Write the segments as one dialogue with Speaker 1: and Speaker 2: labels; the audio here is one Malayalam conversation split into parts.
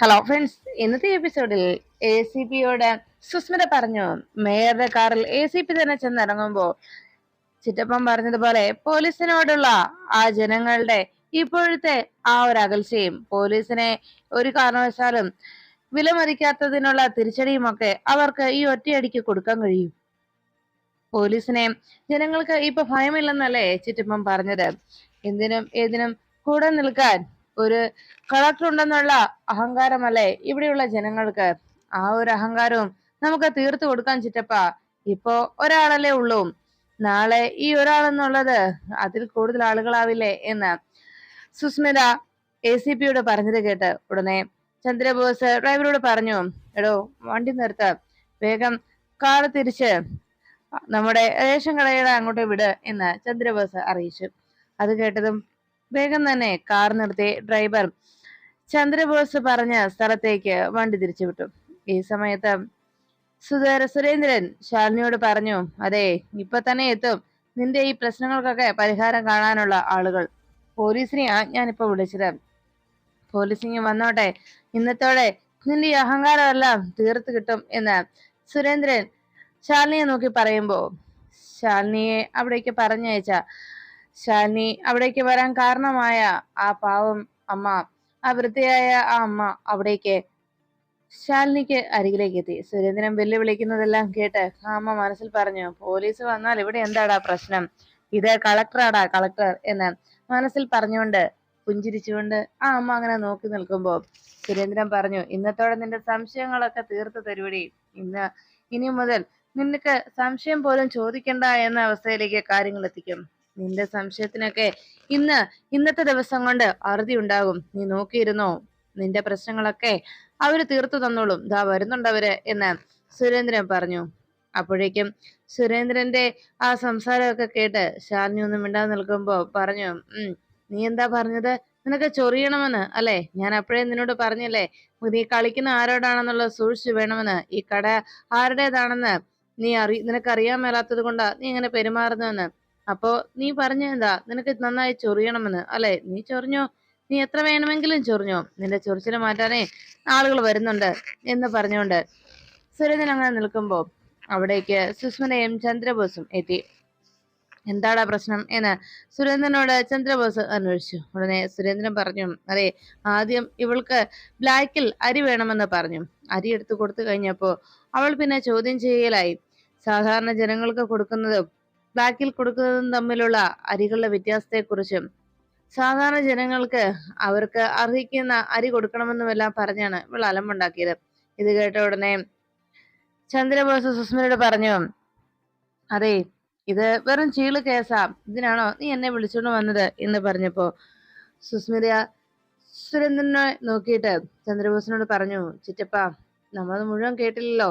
Speaker 1: ഹലോ ഫ്രണ്ട്സ് ഇന്നത്തെ എപ്പിസോഡിൽ എ സി പിയോട് സുസ്മിത പറഞ്ഞു മേയറുടെ കാറിൽ എ സി പി തന്നെ ചെന്നിറങ്ങുമ്പോ ചിറ്റപ്പൻ പറഞ്ഞതുപോലെ പോലീസിനോടുള്ള ആ ജനങ്ങളുടെ ഇപ്പോഴത്തെ ആ ഒരു അകൽച്ചയും പോലീസിനെ ഒരു കാരണവശാലും വിലമതിക്കാത്തതിനുള്ള തിരിച്ചടിയുമൊക്കെ അവർക്ക് ഈ ഒറ്റയടിക്ക് കൊടുക്കാൻ കഴിയും. പോലീസിനെ ജനങ്ങൾക്ക് ഇപ്പൊ ഭയമില്ലെന്നല്ലേ ചിറ്റപ്പം പറഞ്ഞത്? എന്തിനും ഏതിനും കൂടെ നിൽക്കാൻ ഒരു കളക്ടർ ഉണ്ടെന്നുള്ള അഹങ്കാരമല്ലേ? ഇവിടെയുള്ള ജനങ്ങൾക്ക് ആ ഒരു അഹങ്കാരവും നമുക്ക് തീർത്തു കൊടുക്കാൻ ചിറ്റപ്പ ഇപ്പോ ഒരാളല്ലേ ഉള്ളൂ. നാളെ ഈ ഒരാളെന്നുള്ളത് അതിൽ കൂടുതൽ ആളുകളാവില്ലേ എന്ന് സുസ്മിത എ സി പിയോട് പറഞ്ഞത് കേട്ട് ഉടനെ ചന്ദ്രബോസ് ഡ്രൈവറോട് പറഞ്ഞു എടോ വണ്ടി നിർത്ത. വേഗം കാർ തിരിച്ച്. നമ്മുടെ റേഷൻ കടയുടെ അങ്ങോട്ട് വിട് എന്ന് ചന്ദ്രബോസ് അറിയിച്ചു. അത് കേട്ടതും വേഗം തന്നെ കാർ നിർത്തി ഡ്രൈവർ ചന്ദ്രബോസ് പറഞ്ഞ സ്ഥലത്തേക്ക് വണ്ടി തിരിച്ചുവിട്ടു. ഈ സമയത്ത് സുധേര സുരേന്ദ്രൻ ശാലിനിയോട് പറഞ്ഞു അതെ ഇപ്പൊ തന്നെ എത്തും. നിന്റെ ഈ പ്രശ്നങ്ങൾക്കൊക്കെ പരിഹാരം കാണാനുള്ള ആളുകൾ. പോലീസിനെയാ ഞാനിപ്പോ വിളിച്ചത്. പോലീസിങ് വന്നോട്ടെ. ഇന്നത്തോടെ നിന്റെ ഈ അഹങ്കാരമെല്ലാം തീർത്ത് കിട്ടും എന്ന് സുരേന്ദ്രൻ ശാലിനിയെ നോക്കി പറയുമ്പോ ശാലിനിയെ അവിടേക്ക് പറഞ്ഞയച്ച ശാലിനി അവിടേക്ക് വരാൻ കാരണമായ ആ പാവം അമ്മ ആ വൃത്തിയായ ആ അമ്മ അവിടേക്ക് ശാലിനിക്ക് അരികിലേക്ക് എത്തി. സുരേന്ദ്രൻ വെല്ലുവിളിക്കുന്നതെല്ലാം കേട്ട് അമ്മ മനസ്സിൽ പറഞ്ഞു പോലീസ് വന്നാൽ ഇവിടെ എന്താടാ പ്രശ്നം? ഇത് കളക്ടറാടാ കളക്ടർ എന്ന് മനസ്സിൽ പറഞ്ഞുകൊണ്ട് പുഞ്ചിരിച്ചുകൊണ്ട് ആ അമ്മ അങ്ങനെ നോക്കി നിൽക്കുമ്പോൾ സുരേന്ദ്രൻ പറഞ്ഞു ഇന്നത്തോടെ നിന്റെ സംശയങ്ങളൊക്കെ തീർത്തു തരുവടി. ഇന്ന് ഇനി മുതൽ നിനക്ക് സംശയം പോലും ചോദിക്കണ്ട എന്ന അവസ്ഥയിലേക്ക് കാര്യങ്ങൾ എത്തിക്കും. നിന്റെ സംശയത്തിനൊക്കെ ഇന്ന് ഇന്നത്തെ ദിവസം കൊണ്ട് അറുതി ഉണ്ടാകും. നീ നോക്കിയിരുന്നോ? നിന്റെ പ്രശ്നങ്ങളൊക്കെ അവർ തീർത്തു തന്നോളും. ദാ വരുന്നുണ്ടവര് എന്ന് സുരേന്ദ്രൻ പറഞ്ഞു. അപ്പോഴേക്കും സുരേന്ദ്രന്റെ ആ സംസാരമൊക്കെ കേട്ട് ശാലിനി ഒന്നും മിണ്ടാതെ നിൽക്കുമ്പോ പറഞ്ഞു നീ എന്താ പറഞ്ഞത്? നിനക്ക് ചൊറിയണമെന്ന് അല്ലെ? ഞാൻ അപ്പോഴേ നിന്നോട് പറഞ്ഞല്ലേ? നീ കളിക്കുന്ന ആരോടാണെന്നുള്ളത് സൂക്ഷിച്ചു വേണമെന്ന്? ഈ കട ആരുടേതാണെന്ന്? നീ അറി നിനക്കറിയാൻ മേലാത്തത് കൊണ്ടാ നീ ഇങ്ങനെ പെരുമാറുന്നതെന്ന്? അപ്പോ നീ പറഞ്ഞ എന്താ? നിനക്ക് നന്നായി ചൊറിയണമെന്ന്. അല്ലെ? നീ ചൊറിഞ്ഞോ? നീ എത്ര വേണമെങ്കിലും ചൊറിഞ്ഞോ? നിന്റെ ചൊറിച്ചിൽ മാറ്റാനേ ആളുകൾ വരുന്നുണ്ട് എന്ന് പറഞ്ഞുകൊണ്ട് സുരേന്ദ്രൻ അങ്ങനെ നിൽക്കുമ്പോ അവിടേക്ക് സുസ്മിതയും ചന്ദ്രബോസും എത്തി. എന്താടാ പ്രശ്നം എന്ന് സുരേന്ദ്രനോട് ചന്ദ്രബോസ് അന്വേഷിച്ചു. ഉടനെ സുരേന്ദ്രൻ പറഞ്ഞു അതെ ആദ്യം ഇവൾക്ക് ബ്ലാക്കിൽ അരി വേണമെന്ന് പറഞ്ഞു. അരി എടുത്തു കൊടുത്തു കഴിഞ്ഞപ്പോ അവൾ പിന്നെ ചോദ്യം ചെയ്യലായി. സാധാരണ ജനങ്ങൾക്ക് കൊടുക്കുന്നതും ബ്ലാക്കിൽ കൊടുക്കുന്നതും തമ്മിലുള്ള അരികളുടെ വ്യത്യാസത്തെക്കുറിച്ചും സാധാരണ ജനങ്ങൾക്ക് അവർക്ക് അർഹിക്കുന്ന അരി കൊടുക്കണമെന്നുമെല്ലാം പറഞ്ഞാണ് ഇവൾ അലമ്പുണ്ടാക്കിയത്. ഇത് കേട്ട ഉടനെ ചന്ദ്രബോസ് സുസ്മിനോട് പറഞ്ഞു അതെ ഇത് വെറും ചീൾ കേസാ. ഇതിനാണോ നീ എന്നെ വിളിച്ചോണ്ട് വന്നത്? എന്ന് പറഞ്ഞപ്പോ സുസ്മിത സുരേന്ദ്രനെ നോക്കിയിട്ട് ചന്ദ്രബോസിനോട് പറഞ്ഞു ചിറ്റപ്പ നമ്മളത് മുഴുവൻ കേട്ടില്ലല്ലോ.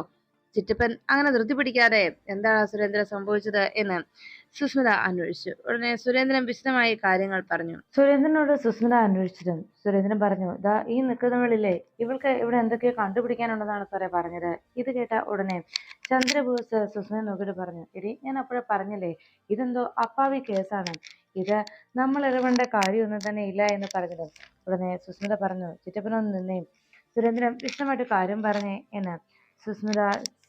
Speaker 1: ചിറ്റപ്പൻ അങ്ങനെ ധൃതി പിടിക്കാതെ എന്താണ് സുരേന്ദ്രൻ സംഭവിച്ചത് എന്ന് സുസ്മിത അന്വേഷിച്ചു. ഉടനെ സുരേന്ദ്രൻ വിശദമായി കാര്യങ്ങൾ പറഞ്ഞു. സുരേന്ദ്രനോട് സുസ്മിത അന്വേഷിച്ചതും സുരേന്ദ്രൻ പറഞ്ഞു ദാ ഈ നിൽക്കുന്നവളില്ലേ ഇവൾക്ക് ഇവിടെ എന്തൊക്കെയോ കണ്ടുപിടിക്കാനുണ്ടെന്നാണ് സാറേ പറഞ്ഞത്. ഇത് കേട്ട ഉടനെ ചന്ദ്രബോസ് സുസ്മിത നോക്കിയിട്ട് പറഞ്ഞു എടി ഞാൻ അപ്പോഴേ പറഞ്ഞില്ലേ ഇതെന്തോ അപ്പാവി കേസാണ്. ഇത് നമ്മൾ ഇടപെടേണ്ട കാര്യമൊന്നും തന്നെ ഇല്ല എന്ന് പറഞ്ഞത്. ഉടനെ സുസ്മിത പറഞ്ഞു ചിറ്റപ്പനൊന്ന് നിന്നേ. സുരേന്ദ്രൻ വിശദമായിട്ട് കാര്യം പറഞ്ഞേ എന്ന് സുസ്മിത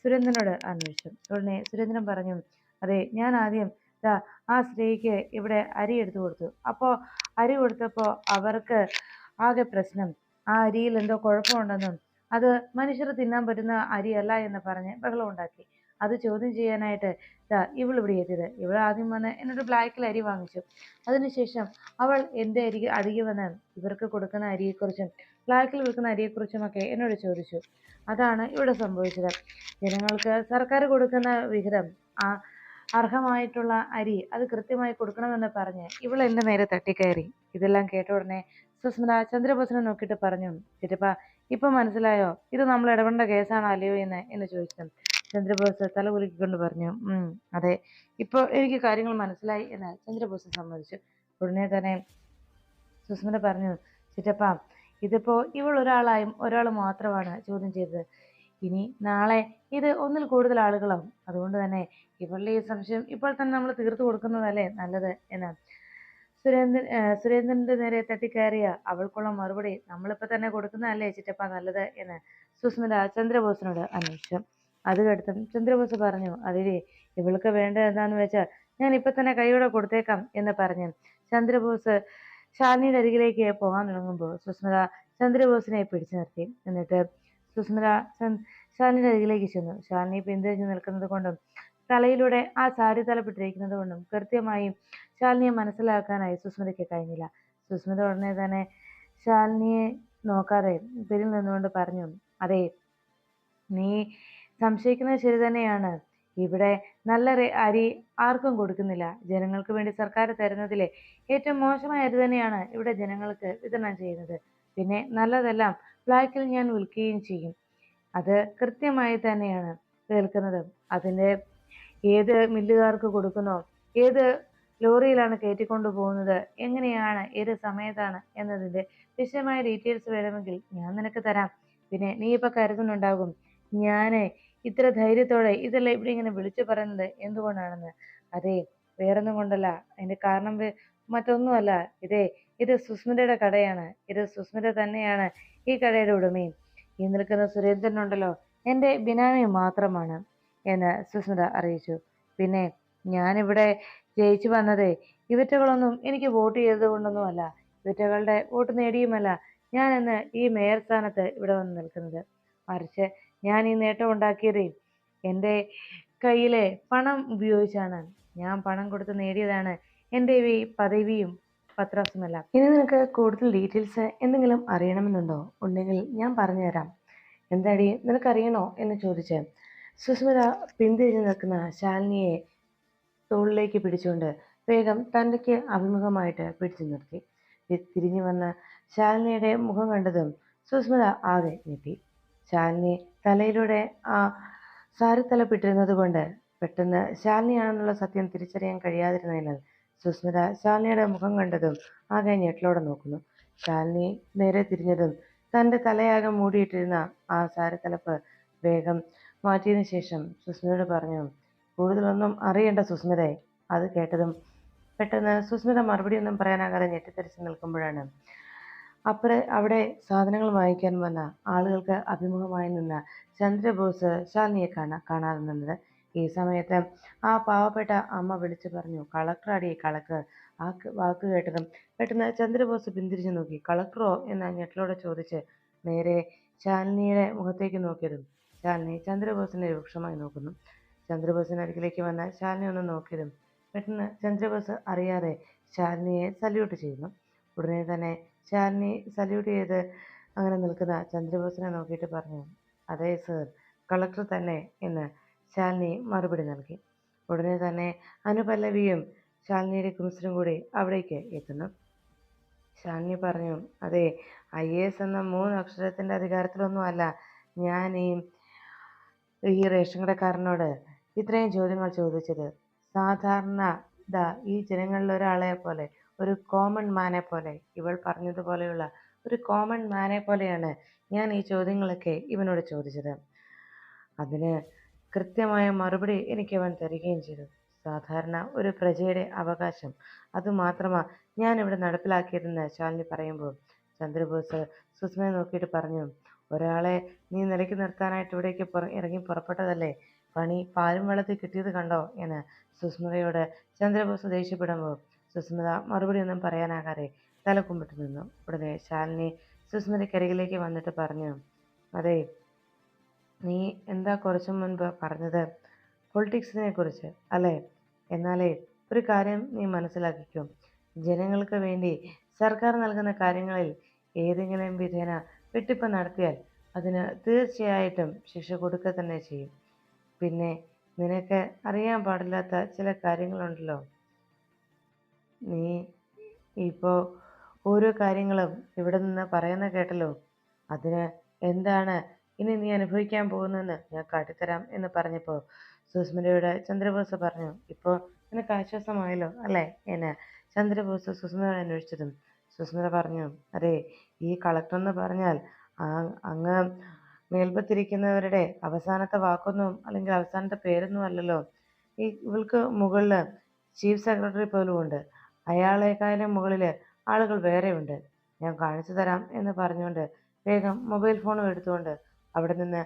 Speaker 1: സുരേന്ദ്രനോട് അന്വേഷിച്ചു. ഉടനെ സുരേന്ദ്രൻ പറഞ്ഞു അതെ ഞാൻ ആദ്യം ദാ ആ സ്ത്രീക്ക് ഇവിടെ അരി എടുത്തു കൊടുത്തു. അപ്പോൾ അരി കൊടുത്തപ്പോൾ അവർക്ക് ആകെ പ്രശ്നം. ആ അരിയിൽ എന്തോ കുഴപ്പമുണ്ടെന്നും അത് മനുഷ്യർ തിന്നാൻ പറ്റുന്ന അരിയല്ല എന്ന് പറഞ്ഞ് ബഹളം ഉണ്ടാക്കി. അത് ചോദ്യം ചെയ്യാനായിട്ട് ദാ ഇവിടെ എത്തിയത്. ഇവൾ ആദ്യം വന്ന് എന്നോട് ബ്ലാക്കിൽ അരി വാങ്ങിച്ചു. അതിനുശേഷം അവൾ എന്റെ അരി അരികെ വന്ന് ഇവർക്ക് കൊടുക്കുന്ന അരിയെക്കുറിച്ചും ബ്ലാക്കിൽ വിൽക്കുന്ന അരിയെക്കുറിച്ചുമൊക്കെ എന്നോട് ചോദിച്ചു. അതാണ് ഇവിടെ സംഭവിച്ചത്. ജനങ്ങൾക്ക് സർക്കാർ കൊടുക്കുന്ന വിഹിതം ആ അർഹമായിട്ടുള്ള അരി അത് കൃത്യമായി കൊടുക്കണമെന്ന് പറഞ്ഞ് ഇവൾ എന്റെ നേരെ തട്ടിക്കയറി. ഇതെല്ലാം കേട്ട ഉടനെ സുസ്മിത ചന്ദ്രബോസിനെ നോക്കിയിട്ട് പറഞ്ഞു ചിറ്റപ്പ ഇപ്പൊ മനസ്സിലായോ? ഇത് നമ്മൾ ഇടപെടേണ്ട കേസാണോ അല്ലയോ എന്ന്? എന്ന് ചോദിച്ചു. ചന്ദ്രബോസ് തല കുലുക്കിക്കൊണ്ട് പറഞ്ഞു അതെ. ഇപ്പോൾ എനിക്ക് കാര്യങ്ങൾ മനസ്സിലായി. എന്ന് ചന്ദ്രബോസ് സമ്മതിച്ചു. ഉടനെ തന്നെ സുസ്മിത പറഞ്ഞു ചിറ്റപ്പ ഇതിപ്പോ ഇവൾ ഒരാളായും ഒരാൾ മാത്രമാണ് ചോദ്യം ചെയ്തത്. ഇനി നാളെ ഇത് ഒന്നിൽ കൂടുതൽ ആളുകളാവും. അതുകൊണ്ട് തന്നെ ഇവളുടെ ഈ സംശയം ഇപ്പോൾ തന്നെ നമ്മൾ തീർത്തു കൊടുക്കുന്നതല്ലേ നല്ലത്? എന്ന്. സുരേന്ദ്രൻ സുരേന്ദ്രന്റെ നേരെ തട്ടിക്കയറിയ അവൾക്കുള്ള മറുപടി നമ്മളിപ്പോ തന്നെ കൊടുക്കുന്നതല്ലേ ചിറ്റപ്പ നല്ലത്? എന്ന് സുസ്മിത ചന്ദ്രബോസിനോട് അന്വേഷിച്ചു. അത് കേട്ടതും ചന്ദ്രബോസ് പറഞ്ഞു അതിലേ ഇവൾക്ക് വേണ്ടത് എന്താന്ന് വെച്ചാൽ ഞാൻ ഇപ്പൊ തന്നെ കൈയോടെ കൊടുത്തേക്കാം എന്ന് പറഞ്ഞു. ചന്ദ്രബോസ് ശാലിനിയുടെ അരികിലേക്ക് പോകാൻ തുടങ്ങുമ്പോൾ സുസ്മിത ചന്ദ്രബോസിനെ പിടിച്ചു നിർത്തി. എന്നിട്ട് സുസ്മിത ശാലിനിയുടെ അരികിലേക്ക് ചെന്നു. ശാലിനി പിന്തിരിഞ്ഞു നിൽക്കുന്നത് കൊണ്ടും തലയിലൂടെ ആ സാരി തലപ്പെട്ടിരിക്കുന്നത് കൊണ്ടും കൃത്യമായും ശാലിനിയെ മനസ്സിലാക്കാനായി സുസ്മിതയ്ക്ക് കഴിഞ്ഞില്ല. സുസ്മിത ഉടനെ തന്നെ ശാലിനിയെ നോക്കാതെ പിന്നിൽ നിന്നുകൊണ്ട് പറഞ്ഞു അതെ നീ സംശയിക്കുന്നത് ശരി തന്നെയാണ്. ഇവിടെ നല്ല അരി ആർക്കും കൊടുക്കുന്നില്ല. ജനങ്ങൾക്ക് വേണ്ടി സർക്കാർ തരുന്നതിലെ ഏറ്റവും മോശമായ അരി തന്നെയാണ് ഇവിടെ ജനങ്ങൾക്ക് വിതരണം ചെയ്യുന്നത്. പിന്നെ നല്ലതെല്ലാം ബ്ലാക്കിൽ ഞാൻ വിൽക്കുകയും ചെയ്യും. അത് കൃത്യമായി തന്നെയാണ് കേൾക്കുന്നത്. അതിന്റെ ഏത് മില്ലുകാർക്ക് കൊടുക്കുന്നോ ഏത് ലോറിയിലാണ് കയറ്റിക്കൊണ്ടു പോകുന്നത് എങ്ങനെയാണ് ഏത് സമയത്താണ് എന്നതിന്റെ വിശദമായ ഡീറ്റെയിൽസ് വേണമെങ്കിൽ ഞാൻ നിനക്ക് തരാം. പിന്നെ നീ ഇപ്പം കരുതുന്നുണ്ടാകും ഞാൻ ഇത്ര ധൈര്യത്തോടെ ഇതല്ല ഇവിടെ ഇങ്ങനെ വിളിച്ചു പറയുന്നത് എന്തുകൊണ്ടാണെന്ന്? അതെ വേറൊന്നും കൊണ്ടല്ല. അതിന്റെ കാരണം മറ്റൊന്നുമല്ല. ഇതേ ഇത് സുസ്മിതയുടെ കടയാണ്. ഇത് സുസ്മിത തന്നെയാണ് ഈ കടയുടെ ഉടമയും. ഈ നിൽക്കുന്ന സുരേന്ദ്രനുണ്ടല്ലോ. എന്റെ ബിനാമി മാത്രമാണ് എന്ന് സുസ്മിത അറിയിച്ചു. പിന്നെ ഞാനിവിടെ ജയിച്ചു വന്നത് ഇവറ്റകളൊന്നും എനിക്ക് വോട്ട് ചെയ്തത് കൊണ്ടൊന്നുമല്ല ഇവറ്റകളുടെ വോട്ട് നേടിയുമല്ല. ഞാൻ ഇന്ന് ഈ മേയർ സ്ഥാനത്ത് ഇവിടെ വന്ന് നിൽക്കുന്നത്. മറിച്ച് ഞാൻ ഈ നേട്ടം ഉണ്ടാക്കിയത് എന്റെ കയ്യിലെ പണം ഉപയോഗിച്ചാണ്. ഞാൻ പണം കൊടുത്ത് നേടിയതാണ് എന്റെ ഈ പദവിയും പത്രാസുമല്ല. ഇനി നിനക്ക് കൂടുതൽ ഡീറ്റെയിൽസ് എന്തെങ്കിലും അറിയണമെന്നുണ്ടോ? ഉണ്ടെങ്കിൽ ഞാൻ പറഞ്ഞുതരാം. എന്താടി? നിനക്കറിയണോ? എന്ന് ചോദിച്ച്. സുസ്മിത പിന്തിരിഞ്ഞു നിൽക്കുന്ന ശാലിനിയെ തോളിലേക്ക് പിടിച്ചുകൊണ്ട് വേഗം തന്റെക്ക് അഭിമുഖമായിട്ട് പിടിച്ചു നിർത്തി. തിരിഞ്ഞു വന്ന ശാലിനിയുടെ മുഖം കണ്ടതും സുസ്മിത ആകെ ഞെട്ടി. ശാലിനി തലയിലൂടെ ആ സാരിത്തലപ്പിട്ടിരുന്നത് കൊണ്ട് പെട്ടെന്ന് ശാലിനിയാണെന്നുള്ള സത്യം തിരിച്ചറിയാൻ കഴിയാതിരുന്നതിനാൽ സുസ്മിത ശാലിനിയുടെ മുഖം കണ്ടതും ആകെ ഞെട്ടലോടെ നോക്കുന്നു. ശാലിനി നേരെ തിരിഞ്ഞതും തന്റെ തലയാകെ മൂടിയിട്ടിരുന്ന ആ സാരത്തലപ്പ് വേഗം മാറ്റിയതിനു ശേഷം സുസ്മിതയോട് പറഞ്ഞു കൂടുതലൊന്നും അറിയേണ്ട സുസ്മിതയെ അത് കേട്ടതും പെട്ടെന്ന് സുസ്മിത മറുപടിയൊന്നും പറയാനാകാതെ ഞെട്ടിത്തെറിച്ച് നിൽക്കുമ്പോഴാണ് അപ്പുറം അവിടെ സാധനങ്ങൾ വാങ്ങിക്കാൻ വന്ന ആളുകൾക്ക് അഭിമുഖമായി നിന്ന ചന്ദ്രബോസ് ശാലിനിയെ കാണാ കാണാതെ നിന്നത്. ഈ സമയത്ത് ആ പാവപ്പെട്ട അമ്മ വിളിച്ചു പറഞ്ഞു കളക്ടർ അടി കളക്ടർ. ആ വാക്ക് കേട്ടതും പെട്ടെന്ന് ചന്ദ്രബോസ് പിന്തിരിച്ചു നോക്കി. കളക്ടറോ? എന്ന് ഞെട്ടലോടെ ചോദിച്ച് നേരെ ശാലിനിയുടെ മുഖത്തേക്ക് നോക്കിയതും ശാലിനി ചന്ദ്രബോസിനെ രൂക്ഷമായി നോക്കുന്നു. ചന്ദ്രബോസിന് അരികിലേക്ക് വന്ന ശാലിനി ഒന്ന് നോക്കിയതും പെട്ടെന്ന് ചന്ദ്രബോസ് അറിയാതെ ശാലിനിയെ സല്യൂട്ട് ചെയ്യുന്നു. ഉടനെ തന്നെ ശാലിനി സല്യൂട്ട് ചെയ്ത് അങ്ങനെ നിൽക്കുന്ന ചന്ദ്രബോസിനെ നോക്കിയിട്ട് പറഞ്ഞു അതെ സർ കളക്ടർ തന്നെ എന്ന് ശാലിനി മറുപടി നൽകി. ഉടനെ തന്നെ അനുപല്ലവിയും ശാലിനിയുടെ കുമിസിനും കൂടി അവിടേക്ക് എത്തുന്നു. ശാലിനി പറഞ്ഞു അതെ ഐ എ എസ് എന്ന മൂന്ന് അക്ഷരത്തിന്റെ അധികാരത്തിലൊന്നുമല്ല ഞാൻ ഈ ഈ റേഷൻ കടക്കാരനോട് ഇത്രയും ചോദ്യങ്ങൾ ചോദിച്ചത്. സാധാരണ ദാ ഈ ജനങ്ങളിൽ ഒരാളെ പോലെ ഒരു കോമൺ മാനെ പോലെ ഇവൾ പറഞ്ഞതുപോലെയുള്ള ഒരു കോമൺ മാനെ പോലെയാണ് ഞാൻ ഈ ചോദ്യങ്ങളൊക്കെ ഇവനോട് ചോദിച്ചത്. അതിന് കൃത്യമായ മറുപടി എനിക്ക് അവൻ തരികയും ചെയ്തു. സാധാരണ ഒരു പ്രജയുടെ അവകാശം അതുമാത്രമാണ് ഞാൻ ഇവിടെ നടപ്പിലാക്കിയതെന്ന് ശാലിനി പറയുമ്പോൾ. ചന്ദ്രബോസ് സുസ്മയെ നോക്കിയിട്ട് പറഞ്ഞു ഒരാളെ നീ നിലയ്ക്ക് നിർത്താനായിട്ട് ഇവിടേക്ക് ഇറങ്ങി പുറപ്പെട്ടതല്ലേ? പണി പാലും വെള്ളത്തിൽ കിട്ടിയത് കണ്ടോ? എന്ന് സുസ്മിതയോട് ചന്ദ്രബോസ് ദേഷ്യപ്പെടുമ്പോൾ സുസ്മിത മറുപടി ഒന്നും പറയാനാകാതെ തല കുമ്പിട്ട് നിന്നു. ഉടനെ ശാലിനി സുസ്മിതയ്ക്കരികിലേക്ക് വന്നിട്ട് പറഞ്ഞു അതെ നീ എന്താ കുറച്ചു മുൻപ് പറഞ്ഞത്? പൊളിറ്റിക്സിനെ കുറിച്ച് അല്ലേ? എന്നാലേ ഒരു കാര്യം നീ മനസ്സിലാക്കിക്കോ. ജനങ്ങൾക്ക് വേണ്ടി സർക്കാർ നൽകുന്ന കാര്യങ്ങളിൽ ഏതെങ്കിലും വിധേന വെട്ടിപ്പ് നടത്തിയാൽ അതിന് തീർച്ചയായിട്ടും ശിക്ഷ കൊടുക്കുക തന്നെ ചെയ്യും. പിന്നെ നിനക്ക് അറിയാൻ പാടില്ലാത്ത ചില കാര്യങ്ങളുണ്ടല്ലോ. നീ ഇപ്പോൾ ഓരോ കാര്യങ്ങളും ഇവിടെ നിന്ന് പറയുന്ന കേട്ടല്ലോ. അതിന് എന്താണ് ഇനി നീ അനുഭവിക്കാൻ പോകുന്നതെന്ന് ഞാൻ കാട്ടിത്തരാം എന്ന് പറഞ്ഞപ്പോൾ സുസ്മിതയുടെ ചന്ദ്രബോസ് പറഞ്ഞു ഇപ്പോൾ നിനക്ക് ആശ്വാസമായല്ലോ അല്ലേ? എന്ന് ചന്ദ്രബോസ് സുസ്മിതയോട് അന്വേഷിച്ചതും സുസ്മിത പറഞ്ഞു അതെ ഈ കളക്ടർ എന്ന് പറഞ്ഞാൽ അങ്ങ് മേൽപ്പത്തിരിക്കുന്നവരുടെ അവസാനത്തെ വാക്കൊന്നും അല്ലെങ്കിൽ അവസാനത്തെ പേരൊന്നും അല്ലല്ലോ. ഈ ഇവൾക്ക് മുകളിൽ ചീഫ് സെക്രട്ടറി പോലും ഉണ്ട്.
Speaker 2: അയാളെക്കാളും മുകളിൽ ആളുകൾ വേറെയുണ്ട്. ഞാൻ കാണിച്ചു തരാം എന്ന് പറഞ്ഞുകൊണ്ട് വേഗം മൊബൈൽ ഫോണും എടുത്തുകൊണ്ട് അവിടെ നിന്ന്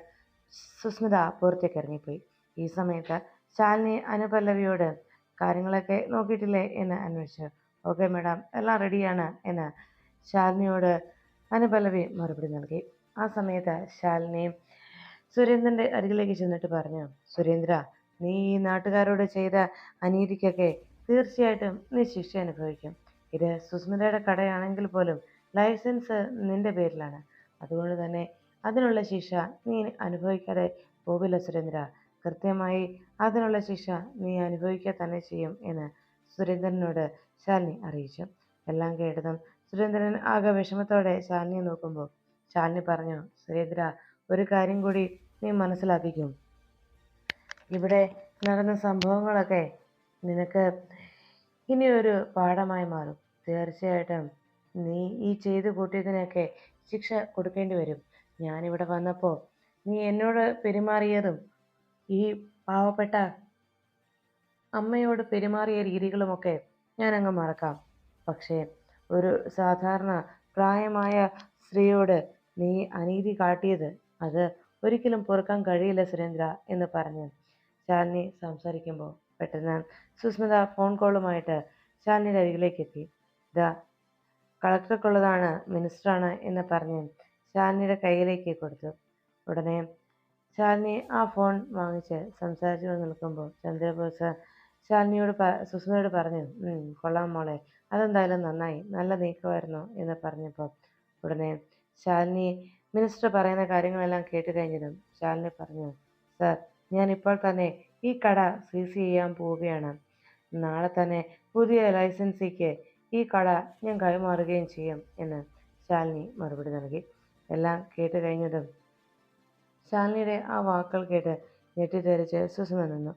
Speaker 2: സുസ്മിത പുറത്തേക്ക് ഇറങ്ങിപ്പോയി. ഈ സമയത്ത് ശാലിനി അനുപല്ലവിയോട് കാര്യങ്ങളൊക്കെ നോക്കിയിട്ടില്ലേ എന്ന് അന്വേഷിച്ചു. ഓക്കെ മാഡം എല്ലാം റെഡിയാണ് എന്ന് ശാലിനിയോട് അനുപല്ലവി മറുപടി നൽകി. ആ സമയത്ത് ശാലിനി സുരേന്ദ്രന്റെ അരികിലേക്ക് ചെന്നിട്ട് പറഞ്ഞു സുരേന്ദ്ര നീ ഈ നാട്ടുകാരോട് ചെയ്ത അനീതിക്കൊക്കെ തീർച്ചയായിട്ടും നീ ശിക്ഷ അനുഭവിക്കും. ഇത് സുസ്മിതയുടെ കടയാണെങ്കിൽ പോലും ലൈസൻസ് നിന്റെ പേരിലാണ്. അതുകൊണ്ട് തന്നെ അതിനുള്ള ശിക്ഷ നീ അനുഭവിക്കാതെ പോകില്ല സുരേന്ദ്ര. കൃത്യമായി അതിനുള്ള ശിക്ഷ നീ അനുഭവിക്കുക തന്നെ ചെയ്യും എന്ന് സുരേന്ദ്രനോട് ശാലിനി അറിയിച്ചു. എല്ലാം കേട്ടതും സുരേന്ദ്രൻ ആകെ വിഷമത്തോടെ ശാലിനിയെ നോക്കുമ്പോൾ ശാലിനി പറഞ്ഞു സുരേന്ദ്ര ഒരു കാര്യം കൂടി നീ മനസ്സിലാക്കിക്കും. ഇവിടെ നടന്ന സംഭവങ്ങളൊക്കെ നിനക്ക് ഇനിയൊരു പാഠമായി മാറും. തീർച്ചയായിട്ടും നീ ഈ ചെയ്തു കൂട്ടിയതിനൊക്കെ ശിക്ഷ കൊടുക്കേണ്ടി വരും. ഞാനിവിടെ വന്നപ്പോൾ നീ എന്നോട് പെരുമാറിയതും ഈ പാവപ്പെട്ട അമ്മയോട് പെരുമാറിയ രീതികളുമൊക്കെ ഞാൻ അങ്ങ് മറക്കാം. പക്ഷേ ഒരു സാധാരണ പ്രായമായ സ്ത്രീയോട് നീ അനീതി കാട്ടിയത് അത് ഒരിക്കലും പൊറുക്കാൻ കഴിയില്ല സുരേന്ദ്ര എന്ന് പറഞ്ഞ് ശാലിനി സംസാരിക്കുമ്പോൾ പെട്ടെന്ന് സുസ്മിത ഫോൺ കോളുമായിട്ട് ശാലിനിയുടെ അരികിലേക്ക് എത്തി. ഇതാ കളക്ടർക്കുള്ളതാണ് മിനിസ്റ്ററാണ് എന്ന് പറഞ്ഞ് ശാലിനിയുടെ കയ്യിലേക്ക് കൊടുത്തു. ഉടനെ ശാലിനി ആ ഫോൺ വാങ്ങിച്ച് സംസാരിച്ചുകൊണ്ട് നിൽക്കുമ്പോൾ ചന്ദ്രബോസ് ശാലിനിയോട് പ സുസ്മിതയോട് പറഞ്ഞു "ഉം, കൊള്ളാം മോളെ അതെന്തായാലും നന്നായി നല്ല നീക്കമായിരുന്നു എന്ന് പറഞ്ഞപ്പോൾ ഉടനെ ശാലിനി മിനിസ്റ്റർ പറയുന്ന കാര്യങ്ങളെല്ലാം കേട്ട് കഴിഞ്ഞതും ശാലിനി പറഞ്ഞു സർ ഇപ്പോൾ തന്നെ ഈ കട സീസ് ചെയ്യാൻ പോവുകയാണ്. നാളെ തന്നെ പുതിയ ലൈസൻസിക്ക് ഈ കട ഞാൻ കൈമാറുകയും ചെയ്യും എന്ന് ശാലിനി മറുപടി നൽകി. എല്ലാം കേട്ട് കഴിഞ്ഞതും ശാലിനിയുടെ ആ വാക്കുകൾ കേട്ട് ഞെട്ടിത്തെറിച്ച് സുസ്മിത നിന്നു.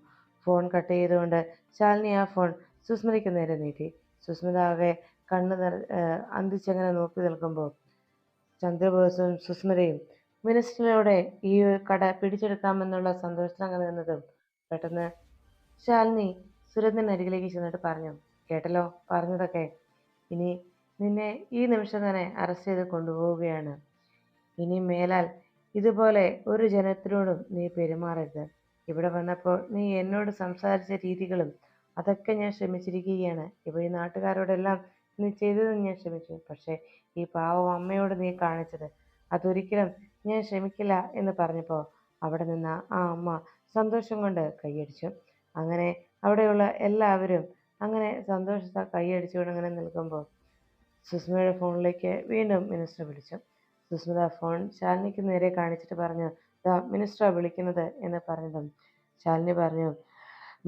Speaker 2: ഫോൺ കട്ട് ചെയ്തുകൊണ്ട് ശാലിനി ആ ഫോൺ സുസ്മിതയ്ക്ക് നേരെ നീട്ടി. സുസ്മിത ആകെ കണ്ണ് നിറ അന്തിച്ചങ്ങനെ നോക്കി നിൽക്കുമ്പോൾ ചന്ദ്രബോസും സുസ്മിതയും മിനിസ്റ്ററിലൂടെ ഈ കട പിടിച്ചെടുക്കാമെന്നുള്ള സന്തോഷത്തിൽ അങ്ങനെ നിന്നതും പെട്ടെന്ന് ശാലിനി സുരേന്ദ്രൻ അരികിലേക്ക് ചെന്നിട്ട് പറഞ്ഞു. കേട്ടല്ലോ പറഞ്ഞതൊക്കെ. ഇനി നിന്നെ ഈ നിമിഷം തന്നെ അറസ്റ്റ് ചെയ്ത് കൊണ്ടുപോവുകയാണ്. ഇനി മേലാൽ ഇതുപോലെ ഒരു ജനത്തിനോടും നീ പെരുമാറരുത്. ഇവിടെ വന്നപ്പോൾ നീ എന്നോട് സംസാരിച്ച രീതികളും അതൊക്കെ ഞാൻ ശ്രമിച്ചിരിക്കുകയാണ് ഇപ്പോൾ ഈ നാട്ടുകാരോടെല്ലാം നീ ചെയ്തത് ഞാൻ ക്ഷമിച്ചു പക്ഷേ ഈ പാവം അമ്മയോട് നീ കാണിച്ചത് അതൊരിക്കലും ഞാൻ ക്ഷമിക്കില്ല എന്ന് പറഞ്ഞപ്പോൾ അവിടെ നിന്ന് ആ അമ്മ സന്തോഷം കൊണ്ട് കൈയടിച്ചു. അങ്ങനെ അവിടെയുള്ള എല്ലാവരും അങ്ങനെ സന്തോഷത്താൽ കൈയടിച്ചുകൊണ്ട് അങ്ങനെ നിൽക്കുമ്പോൾ സുസ്മയുടെ ഫോണിലേക്ക് വീണ്ടും മിനിസ്റ്റർ വിളിച്ചു. സുസ്മിത ഫോൺ ശാലിനിക്ക് നേരെ കാണിച്ചിട്ട് പറഞ്ഞു ദാ മിനിസ്റ്റർ വിളിക്കുന്നത് എന്ന് പറഞ്ഞതും ശാലിനി പറഞ്ഞു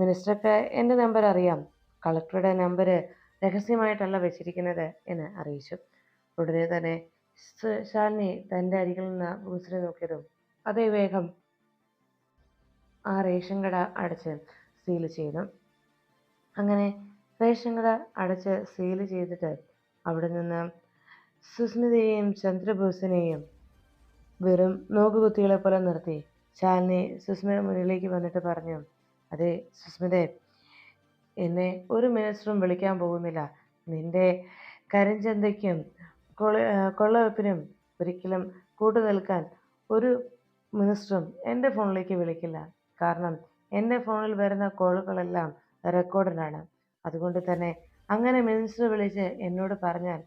Speaker 2: മിനിസ്റ്റർക്ക് എന്റെ നമ്പർ അറിയാം. കളക്ടറുടെ നമ്പർ രഹസ്യമായിട്ടല്ല വെച്ചിരിക്കുന്നത് എന്ന് അറിയിച്ചു. ഉടനെ തന്നെ ശാലിനി തന്റെ അരികിൽ നിന്ന് ബ്രൂസിനെ നോക്കിയതും അതേ വേഗം ആ റേഷൻ കട അടച്ച് സീൽ ചെയ്തു. അങ്ങനെ റേഷൻ കട അടച്ച് സീൽ ചെയ്തിട്ട് അവിടെ നിന്ന് സുസ്മിതയെയും ചന്ദ്രബോസിനെയും വെറും നോക്കുകുത്തികളെ പോലെ നിർത്തി. ശാലിനി സുസ്മിത മുന്നിലേക്ക് വന്നിട്ട് പറഞ്ഞു അതെ സുസ്മിതെ എന്നെ ഒരു മിനിസ്റ്ററും വിളിക്കാൻ പോകുന്നില്ല. നിന്റെ കരിഞ്ചന്തയ്ക്കും കൊള്ള കൊള്ളവെപ്പിനും ഒരിക്കലും കൂട്ടു ഒരു മിനിസ്റ്ററും എന്റെ ഫോണിലേക്ക് വിളിക്കില്ല. കാരണം എന്റെ ഫോണിൽ വരുന്ന കോളുകളെല്ലാം റെക്കോർഡഡാണ് അതുകൊണ്ട് തന്നെ അങ്ങനെ മിനിസ്റ്റർ വിളിച്ച് എന്നോട് പറഞ്ഞാൽ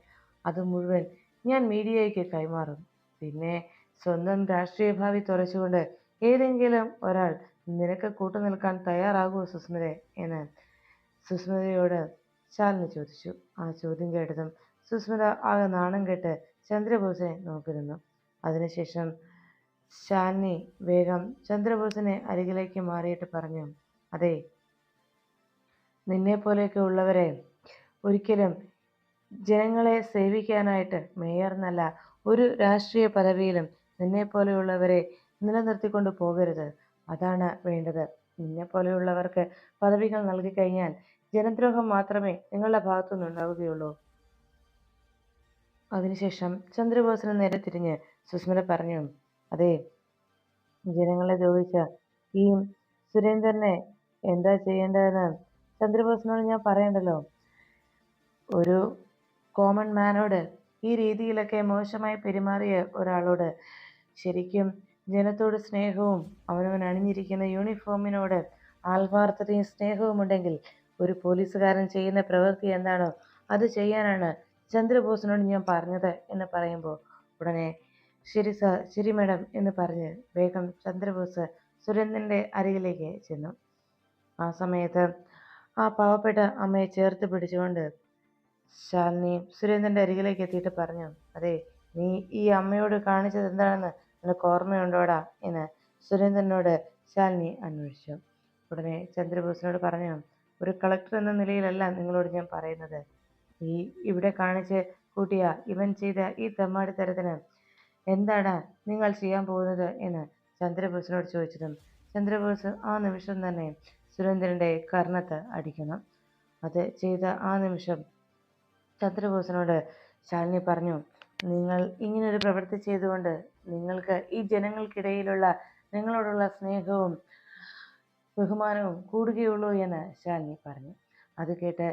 Speaker 2: അത് മുഴുവൻ ഞാൻ മീഡിയയ്ക്ക് കൈമാറും. പിന്നെ സ്വന്തം രാഷ്ട്രീയ ഭാവി തുറച്ചുകൊണ്ട് ഏതെങ്കിലും ഒരാൾ നിനക്ക് കൂട്ടു നിൽക്കാൻ തയ്യാറാകുമോ സുസ്മിത എന്ന് സുസ്മിതയോട് ശാലിനി ചോദിച്ചു. ആ ചോദ്യം കേട്ടതും സുസ്മിത ആകെ നാണം കെട്ട് ചന്ദ്രബോസിനെ നോക്കിരുന്നു അതിനുശേഷം ശാലിനി വേഗം ചന്ദ്രബോസിനെ അരികിലേക്ക് മാറിയിട്ട് പറഞ്ഞു അതെ നിന്നെപ്പോലെയൊക്കെ ഉള്ളവരെ ഒരിക്കലും ജനങ്ങളെ സേവിക്കാനായിട്ട് മേയർ എന്നല്ല ഒരു രാഷ്ട്രീയ പദവിയിലും നിന്നെ പോലെയുള്ളവരെ നിലനിർത്തിക്കൊണ്ട് പോകരുത്. അതാണ് വേണ്ടത്. നിന്നെ പോലെയുള്ളവർക്ക് പദവികൾ നൽകി കഴിഞ്ഞാൽ ജനദ്രോഹം മാത്രമേ നിങ്ങളുടെ ഭാഗത്തുനിന്ന് ഉണ്ടാവുകയുള്ളൂ. അതിനുശേഷം ചന്ദ്രബോസിന് നേരെ തിരിഞ്ഞ് സുസ്മിത പറഞ്ഞു അതെ. ജനങ്ങളെ ദ്രോഹിച്ച ഈ സുരേന്ദ്രനെ എന്താ ചെയ്യേണ്ടതെന്ന് ചന്ദ്രബോസിനോട് ഞാൻ പറയണ്ടല്ലോ. ഒരു കോമൺ മാനോട് ഈ രീതിയിലൊക്കെ മോശമായി പെരുമാറിയ ഒരാളോട് ശരിക്കും ജനത്തോട് സ്നേഹവും അവനവൻ അണിഞ്ഞിരിക്കുന്ന യൂണിഫോമിനോട് ആത്മാർത്ഥതയും സ്നേഹവും ഉണ്ടെങ്കിൽ ഒരു പോലീസുകാരൻ ചെയ്യുന്ന പ്രവൃത്തി എന്താണോ അത് ചെയ്യാനാണ് ചന്ദ്രബോസിനോട് ഞാൻ പറഞ്ഞത് എന്ന് പറയുമ്പോൾ ഉടനെ ശരി സർ ശരി മാഡം എന്ന് പറഞ്ഞ് വേഗം ചന്ദ്രബോസ് സുരേന്ദ്രന്റെ അരികിലേക്ക് ചെന്നു. ആ സമയത്ത് ആ പാവപ്പെട്ട അമ്മയെ ചേർത്ത് പിടിച്ചുകൊണ്ട് ശാലിനി സുരേന്ദ്രന്റെ അരികിലേക്ക് എത്തിയിട്ട് പറഞ്ഞു അതെ നീ ഈ അമ്മയോട് കാണിച്ചത് എന്താണെന്ന് നിനക്ക് ഓർമ്മയുണ്ടോടാ? എന്ന് സുരേന്ദ്രനോട് ശാലിനി അന്വേഷിച്ചു. ഉടനെ ചന്ദ്രബോസിനോട് പറഞ്ഞു ഒരു കളക്ടർ എന്ന നിലയിലല്ല നിങ്ങളോട് ഞാൻ പറയുന്നത്. ഈ ഇവിടെ കാണിച്ച് കൂട്ടിയ ഇവൻ ചെയ്ത ഈ തെമ്മാടിത്തരത്തിന് എന്താണ് നിങ്ങൾ ചെയ്യാൻ പോകുന്നത് എന്ന് ചന്ദ്രബോസിനോട് ചോദിച്ചതും ചന്ദ്രബോസ് ആ നിമിഷം തന്നെ സുരേന്ദ്രന്റെ കർണത്ത് അടിക്കണം അത് ചെയ്ത ആ നിമിഷം ചന്ദ്രബോസിനോട് ശാലിനി പറഞ്ഞു നിങ്ങൾ ഇങ്ങനൊരു പ്രവൃത്തി ചെയ്തുകൊണ്ട് നിങ്ങൾക്ക് ഈ ജനങ്ങൾക്കിടയിലുള്ള നിങ്ങളോടുള്ള സ്നേഹവും ബഹുമാനവും കൂടുകയുള്ളൂ എന്ന് ശാലിനി പറഞ്ഞു. അത് കേട്ട്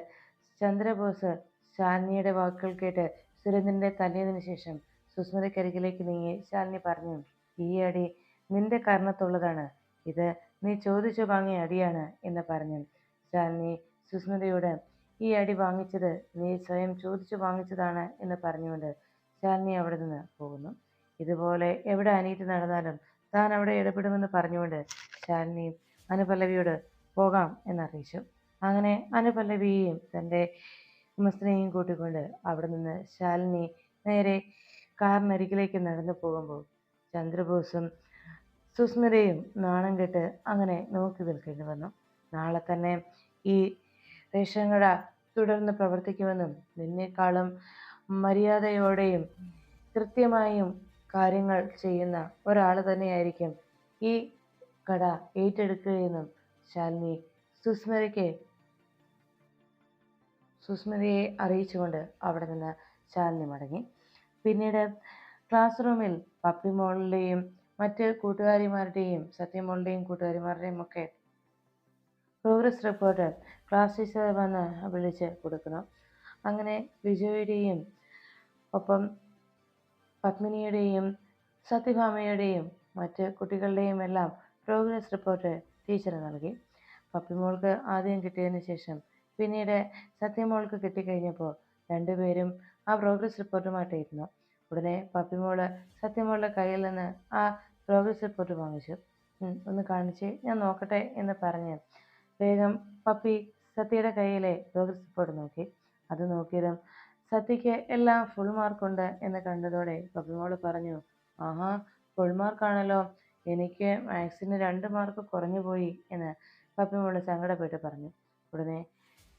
Speaker 2: ചന്ദ്രബോസ് ശാലിനിയുടെ വാക്കുകൾ കേട്ട് സുരേന്ദ്രന്റെ തല്ലിയതിനു ശേഷം സുസ്മിതക്കരികിലേക്ക് നീങ്ങി ശാലിനി പറഞ്ഞു ഈ അടി നിന്റെ കാരണത്തുള്ളതാണ് ഇത് നീ ചോദിച്ചു വാങ്ങിയ അടിയാണ് എന്ന് പറഞ്ഞു. ശാലിനി സുസ്മിതയോട് ഈ അടി വാങ്ങിച്ചത് നീ സ്വയം ചോദിച്ചു വാങ്ങിച്ചതാണ് എന്ന് പറഞ്ഞുകൊണ്ട് ശാലിനി അവിടെ നിന്ന് പോകുന്നു. ഇതുപോലെ എവിടെ അനീതി നടന്നാലും താൻ അവിടെ ഇടപെടുമെന്ന് പറഞ്ഞുകൊണ്ട് ശാലിനി അനുപല്ലവിയോട് പോകാം എന്നറിയിച്ചു. അങ്ങനെ അനുപല്ലവിയെയും തന്റെ ഉമസ്ത്രയെയും കൂട്ടിക്കൊണ്ട് അവിടെ നിന്ന് ശാലിനി നേരെ കാറിനരികിലേക്ക് നടന്നു പോകുമ്പോൾ ചന്ദ്രബോസും സുസ്മിതയും നാണം കെട്ട് അങ്ങനെ നോക്കി നിൽക്കേണ്ടി വന്നു. നാളെ തന്നെ ഈ റേഷൻ കട തുടർന്ന് പ്രവർത്തിക്കുമെന്നും നിന്നേക്കാളും മര്യാദയോടെയും കൃത്യമായും കാര്യങ്ങൾ ചെയ്യുന്ന ഒരാൾ തന്നെയായിരിക്കും ഈ കട ഏറ്റെടുക്കുകയെന്നും ശാലിനി സുസ്മിതയ്ക്ക് സുസ്മിതയെ അറിയിച്ചുകൊണ്ട് അവിടെ നിന്ന് ശാലിനി മടങ്ങി. പിന്നീട് ക്ലാസ് റൂമിൽ പപ്പി പപ്പിമോളുടെയും മറ്റ് കൂട്ടുകാരിമാരുടെയും സത്യമോളുടെയും കൂട്ടുകാരിമാരുടെയും ഒക്കെ പ്രോഗ്രസ് റിപ്പോർട്ട് ക്ലാസ് ടീച്ചർ വന്ന് വിളിച്ച് കൊടുക്കണം. അങ്ങനെ വിജയുടെയും ഒപ്പം പത്മിനിയുടെയും സത്യഭാമയുടെയും മറ്റ് കുട്ടികളുടെയും എല്ലാം പ്രോഗ്രസ് റിപ്പോർട്ട് ടീച്ചർ നൽകി. പപ്പിമോൾക്ക് ആദ്യം കിട്ടിയതിന് ശേഷം പിന്നീട് സത്യമോൾക്ക് കിട്ടിക്കഴിഞ്ഞപ്പോൾ രണ്ടുപേരും ആ പ്രോഗ്രസ് റിപ്പോർട്ടുമായിട്ടിരുന്നു ഉടനെ പപ്പിമോൾ സത്യമോളുടെ കയ്യിൽ നിന്ന് ആ പ്രോഗ്രസ് റിപ്പോർട്ട് വാങ്ങിച്ചു. ഒന്ന് കാണിച്ച് ഞാൻ നോക്കട്ടെ എന്ന് പറഞ്ഞ് വേഗം പപ്പി സത്യയുടെ കയ്യിലെ പ്രോഗ്രസ് റിപ്പോർട്ട് നോക്കി. അത് നോക്കിയതും സത്യയ്ക്ക് എല്ലാം ഫുൾ മാർക്കുണ്ട് എന്ന് കണ്ടതോടെ പപ്പിമോൾ പറഞ്ഞു ആഹാ ഫുൾ മാർക്കാണല്ലോ എനിക്ക് മാത്സിന് രണ്ട് മാർക്ക് കുറഞ്ഞു പോയി എന്ന് പപ്പിമോൾ സങ്കടപ്പെട്ട് പറഞ്ഞു. ഉടനെ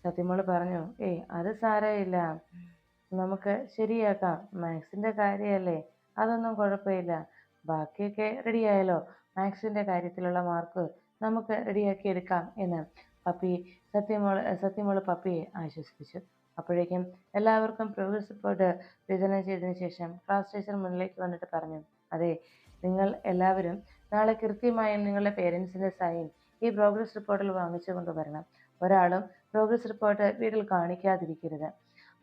Speaker 2: സത്യമോൾ പറഞ്ഞു ഏയ് അത് സാരമില്ല. നമുക്ക് ശരിയാക്കാം. മാത്സിന്റെ കാര്യമല്ലേ? അതൊന്നും കുഴപ്പമില്ല. ബാക്കിയൊക്കെ റെഡിയായല്ലോ മാത്സിന്റെ കാര്യത്തിലുള്ള മാർക്ക് നമുക്ക് റെഡിയാക്കി എടുക്കാം എന്ന് പപ്പി സത്യമോൾ സത്യമോൾ പപ്പിയെ ആശ്വസിപ്പിച്ചു. അപ്പോഴേക്കും എല്ലാവർക്കും പ്രോഗ്രസ് റിപ്പോർട്ട് വിതരണം ചെയ്തതിനു ശേഷം ക്ലാസ് ടീച്ചർ മുന്നിലേക്ക് വന്നിട്ട് പറഞ്ഞു അതെ നിങ്ങൾ എല്ലാവരും നാളെ കൃത്യമായും നിങ്ങളുടെ പേരൻസിന്റെ സൈൻ ഈ പ്രോഗ്രസ് റിപ്പോർട്ടിൽ വാങ്ങിച്ചു കൊണ്ടുവരണം ഒരാളും പ്രോഗ്രസ് റിപ്പോർട്ട് വീട്ടിൽ കാണിക്കാതിരിക്കരുത്.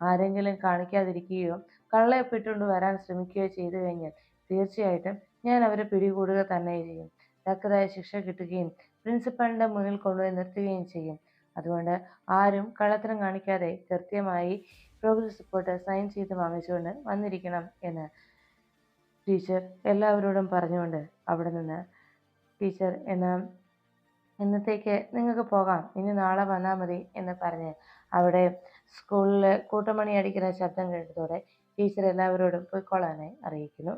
Speaker 2: ആരെങ്കിലും കാണിക്കാതിരിക്കുകയോ കള്ളയെ കള്ളയപ്പിട്ടുകൊണ്ട് വരാൻ ശ്രമിക്കുകയോ ചെയ്തു കഴിഞ്ഞാൽ തീർച്ചയായിട്ടും ഞാൻ അവരെ പിടികൂടുക തന്നെ ചെയ്യും. തക്കതായ ശിക്ഷ കിട്ടുകയും പ്രിൻസിപ്പലിന്റെ മുന്നിൽ കൊണ്ടുപോയി നിർത്തുകയും ചെയ്യും. അതുകൊണ്ട് ആരും കള്ളത്തരം കാണിക്കാതെ കൃത്യമായി പ്രോഗ്രസ് റിപ്പോർട്ട് സൈൻ ചെയ്ത് വാങ്ങിച്ചുകൊണ്ട് വന്നിരിക്കണം എന്ന് ടീച്ചർ എല്ലാവരോടും പറഞ്ഞുകൊണ്ട് അവിടെ നിന്ന് ടീച്ചർ എന്ന ഇന്നത്തേക്ക് നിങ്ങൾക്ക് പോകാം. ഇനി നാളെ വന്നാൽ മതി എന്ന് പറഞ്ഞ് അവിടെ സ്കൂളിൽ കൂട്ടമണി അടിക്കുന്ന ശബ്ദം കേട്ടതോടെ ടീച്ചർ എല്ലാവരോടും പൊയ്ക്കോളാനായി അറിയിക്കുന്നു.